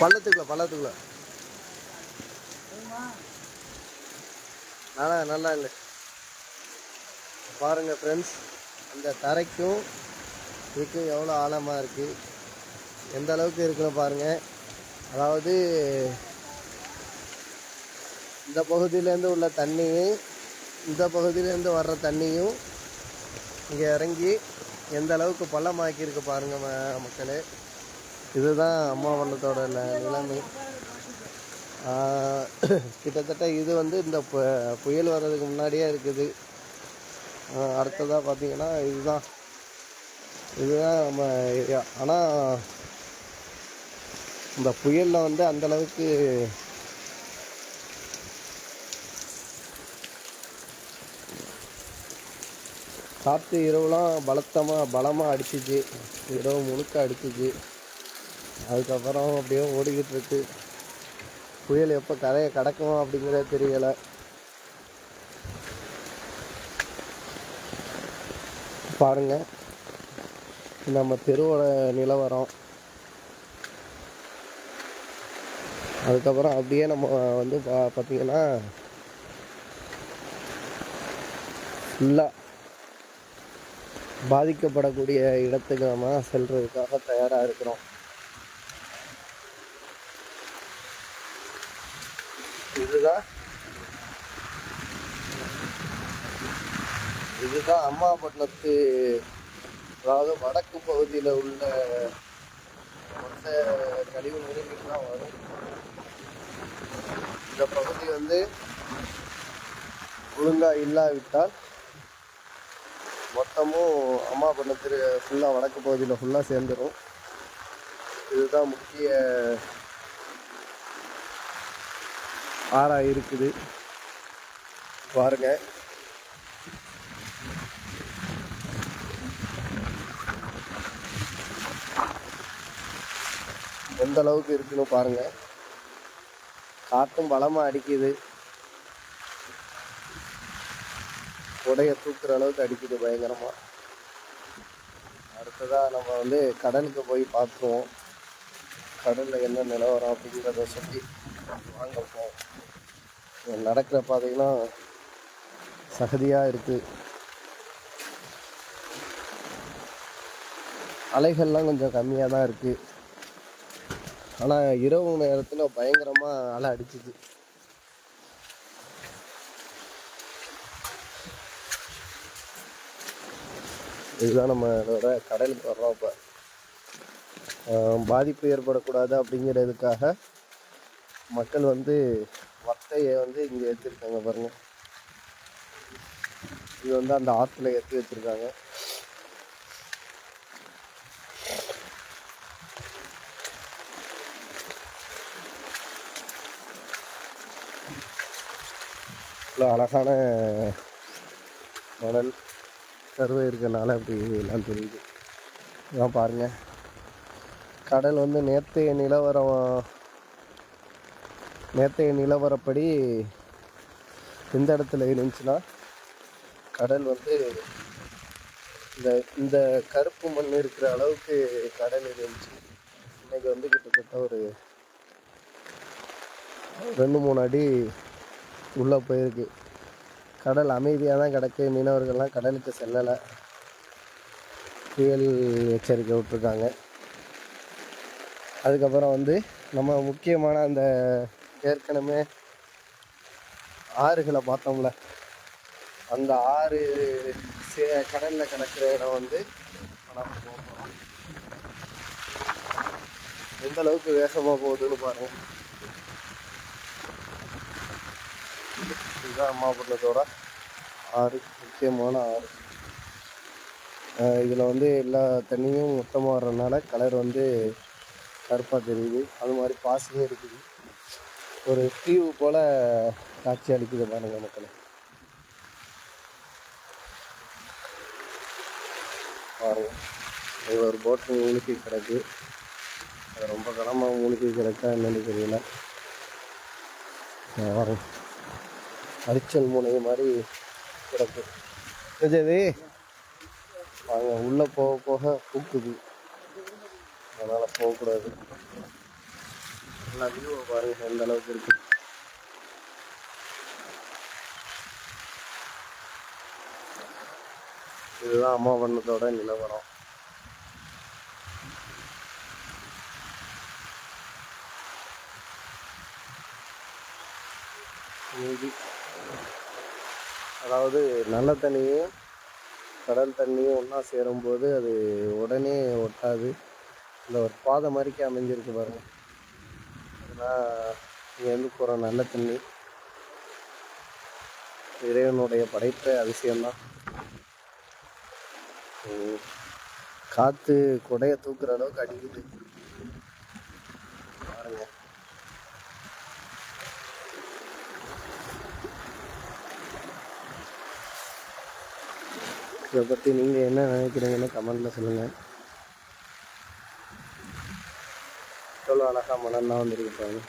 பள்ளத்துக்குள்ள பள்ளத்துக்குள்ள. நல்லா நல்லா இல்லை. பாருங்க ஃப்ரெண்ட்ஸ் அந்த தரைக்கும் இதுக்கும் எவ்வளோ ஆழமாக இருக்குது எந்த அளவுக்கு இருக்குன்னு பாருங்கள் அதாவது இந்த பகுதியிலேருந்து உள்ள தண்ணியும் இந்த பகுதியிலேருந்து வர்ற தண்ணியும் இங்கே இறங்கி எந்த அளவுக்கு பள்ளமாக்கியிருக்கு பாருங்கள் ம- மக்களே. இதுதான் அம்மா வள்ளத்தோட ந- நிலைமை. கிட்டத்தட்ட இது வந்து இந்த பு- புயல் வர்றதுக்கு முன்னாடியே இருக்குது. அடுத்ததாக பார்த்திங்கன்னா பார்த்தீங்கன்னா இதுதான். இதுதான் நம்ம ஏரியா. ஆனால் இந்த புயலில் வந்து அந்தளவுக்கு காற்று இரவுலாம் பலத்தமாக பலமாக அடிச்சிச்சு. இரவு முழுக்க அடிச்சிச்சு. அதுக்கப்புறம் அப்படியே ஓடிக்கிட்டு இருக்கு. புயல் எப்போ கரையை கடக்கும் அப்படிங்கிறத தெரியலை. பாருங்க நம்ம தெருவோட நிலவரம். அதுக்கப்புறம் அப்படியே நம்ம வந்து பா பார்த்தீங்கன்னா ஃபுல்லாக பாதிக்கப்படக்கூடிய இடத்துக்கு நம்ம செல்றதுக்காக தயாராக இருக்கிறோம். இதுதான். இதுதான் அம்மாபட்டினத்து அதாவது வடக்கு பகுதியில் உள்ள மொத்த கழிவு நீர்கள் தான் வரும். இந்த பகுதி வந்து ஒழுங்காக இல்லாவிட்டால் மொத்தமும் அம்மாபட்டினத்து ஃபுல்லாக வடக்கு பகுதியில் ஃபுல்லாக சேர்ந்துடும் இதுதான் முக்கிய ஆறா இருக்குது. பாருங்க. எந்த அளவுக்கு இருக்குன்னு பாருங்க. காற்றும் பலமா அடிக்குது. உடைய தூக்குற அளவுக்கு அடிக்குது பயங்கரமா. அடுத்ததாக நம்ம வந்து கடலுக்கு போய் பார்த்துருவோம். கடலில் என்ன நிலவரம் அப்படிங்கிறத சொல்லி வாங்க போவோம் நடக்கிற பாதையெல்லாம் சகதியாக இருக்குது அலைகள்லாம் கொஞ்சம் கம்மியாக தான் இருக்கு. ஆனால் இரவு நேரத்தில் பயங்கரமாக அலை அடிச்சுது. இதுதான் நம்மளோட கடலுக்கு வர்றோம் இப்போ. பாதிப்பு ஏற்படக்கூடாது அப்படிங்கிறதுக்காக மக்கள் வந்து வத்தையை வந்து இங்கே ஏற்றிருக்காங்க பாருங்க. இது வந்து அந்த ஆற்றுல ஏற்றி வச்சிருக்காங்க. இவ்வளோ அழகான மணல் கருவை இருக்கனால அப்படி எல்லாம் தெரியுது. இதான் பாருங்கள் கடல் வந்து நேற்றைய நிலவரம் நேற்றைய நிலவரப்படி எந்த இடத்துல இருந்துச்சுன்னா கடல் வந்து இந்த இந்த கருப்பு மண் இருக்கிற அளவுக்கு கடல் இருந்துச்சு. இன்னைக்கு வந்து கிட்டத்தட்ட ஒரு ரெண்டு மூணு அடி உள்ளே போயிருக்கு. கடல் அமைதியாக தான் கிடக்கு. மீனவர்கள்லாம் கடலுக்கு செல்லலை. புயல் எச்சரிக்கை விட்டுருக்காங்க. அதுக்கப்புறம் வந்து நம்ம முக்கியமான அந்த ஏற்கனவே ஆறுகளை பார்த்தோம்ல. அந்த ஆறு சே- கடலில் கிடக்கிற இடம் வந்து நம்ம போக எந்த அளவுக்கு வேகமாக போகுதுன்னு பாருங்க. இதுதான் அம்மாபுரத்தோட ஆறு முக்கியமான ஆறு. இதில் வந்து எல்லா தண்ணியும் மொத்தமாக வர்றதுனால கலர் வந்து கருப்பாக தெரியுது. அது மாதிரி பாசியும் இருக்குது. ஒரு தீவு போல காட்சி அளிக்குது பாருங்கள் மக்களே. பாருங்க. இது ஒரு போட்டு மூழ்கி கிடக்கு. அது ரொம்ப கனமாக மூழ்கி கிடக்கா என்னன்னு தெரியல. இங்க பாருங்க. அரிச்சல் முனை மாதிரி கிடக்கு. தெரிஞ்சது வாங்க. உள்ளே போக போக பூக்குது அதனால் போகக்கூடாது. நல்லா வியூவை பாருங்க எந்த அளவுக்கு இருக்கு. இதுதான் அம்மா பண்ணத்தோட நிலவரம். அதாவது நல்ல தண்ணியும் கடல் தண்ணியும் ஒன்றா சேரும்போது அது உடனே ஒட்டாது. இந்த ஒரு பாதை மாதிரிக்கே அமைஞ்சிருக்கு பாருங்க. அதெல்லாம் இங்கேருந்து போகிற நல்ல தண்ணி. இறைவனுடைய படைத்த அதிசயம்தான் காற்று கொடையை தூக்குற அளவுக்கு அடிக்குது. பாருங்க. இதை பற்றி நீங்கள் என்ன நினைக்கிறீங்கன்னு கமெண்டில் சொல்லுங்கள் எவ்வளோ அழகாக மணல்லாம் வந்துருக்கு பாருங்க.